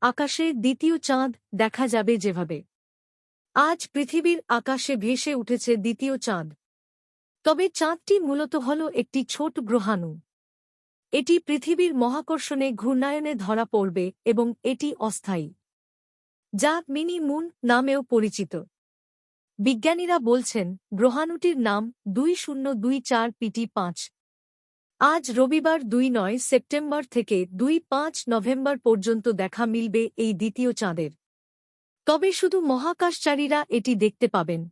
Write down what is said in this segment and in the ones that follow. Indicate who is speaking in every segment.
Speaker 1: আকাশে দ্বিতীয় চাঁদ দেখা যাবে যেভাবে। আজ পৃথিবীর আকাশে ভেসে উঠেছে দ্বিতীয় চাঁদ। তবে চাঁদটি মূলত হল একটি ছোট গ্রহাণু। এটি পৃথিবীর মহাকর্ষণে ঘূর্ণায়নে ধরা পড়বে এবং এটি অস্থায়ী। যা মিনি মুন নামেও পরিচিত। বিজ্ঞানীরা বলছেন, গ্রহাণুটির নাম দুই শূন্য দুই চার পিটি পাঁচ। আজ রবিবার দুই নয় সেপ্টেম্বর থেকে দুই পাঁচ নভেম্বর পর্যন্ত দেখা মিলবে এই দ্বিতীয় চাঁদের। তবে শুধু মহাকাশচারীরা এটি দেখতে পাবেন।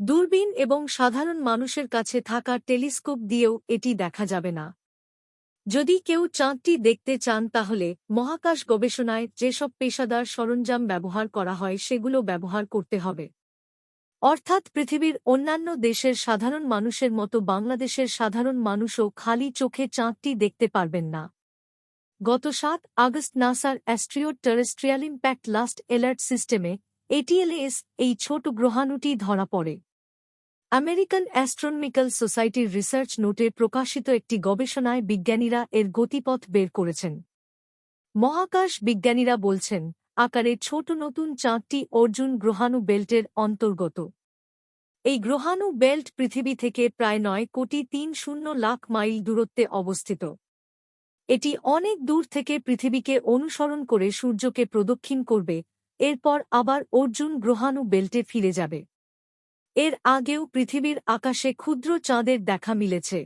Speaker 1: দূরবীন এবং সাধারণ মানুষের কাছে থাকা টেলিস্কোপ দিয়েও এটি দেখা যাবে না। যদি কেউ চাঁদটি দেখতে চান তাহলে মহাকাশ গবেষণায় যেসব পেশাদার সরঞ্জাম ব্যবহার করা হয় সেগুলো ব্যবহার করতে হবে। অর্থাৎ পৃথিবীর অন্যান্য দেশের সাধারণ মানুষের মতো বাংলাদেশের সাধারণ মানুষও খালি চোখে চাঁদটি দেখতে পারবেন না। গত সাত আগস্ট নাসার asteroid terrestrial impact last alert সিস্টেমে এটিএলএস এই ছোট গ্রহাণুটি ধরা পড়ে। আমেরিকান অ্যাস্ট্রোনমিক্যাল সোসাইটির রিসার্চ নোটে প্রকাশিত একটি গবেষণায় বিজ্ঞানীরা এর গতিপথ বের করেছেন। মহাকাশ বিজ্ঞানীরা বলছেন আকারে ছোট নতুন চাঁদটি অর্জুন গ্রহাণু বেল্টের অন্তর্গত। এই গ্রহাণু বেল্ট পৃথিবী থেকে প্রায় নয় কোটি তিন শূন্য লাখ মাইল দূরত্বে অবস্থিত। এটি অনেক দূর থেকে পৃথিবীকে অনুসরণ করে সূর্যকে প্রদক্ষিণ করবে, এরপর আবার অর্জুন গ্রহাণু বেল্টে ফিরে যাবে। এর আগেও পৃথিবীর আকাশে ক্ষুদ্র চাঁদের দেখা মিলেছে।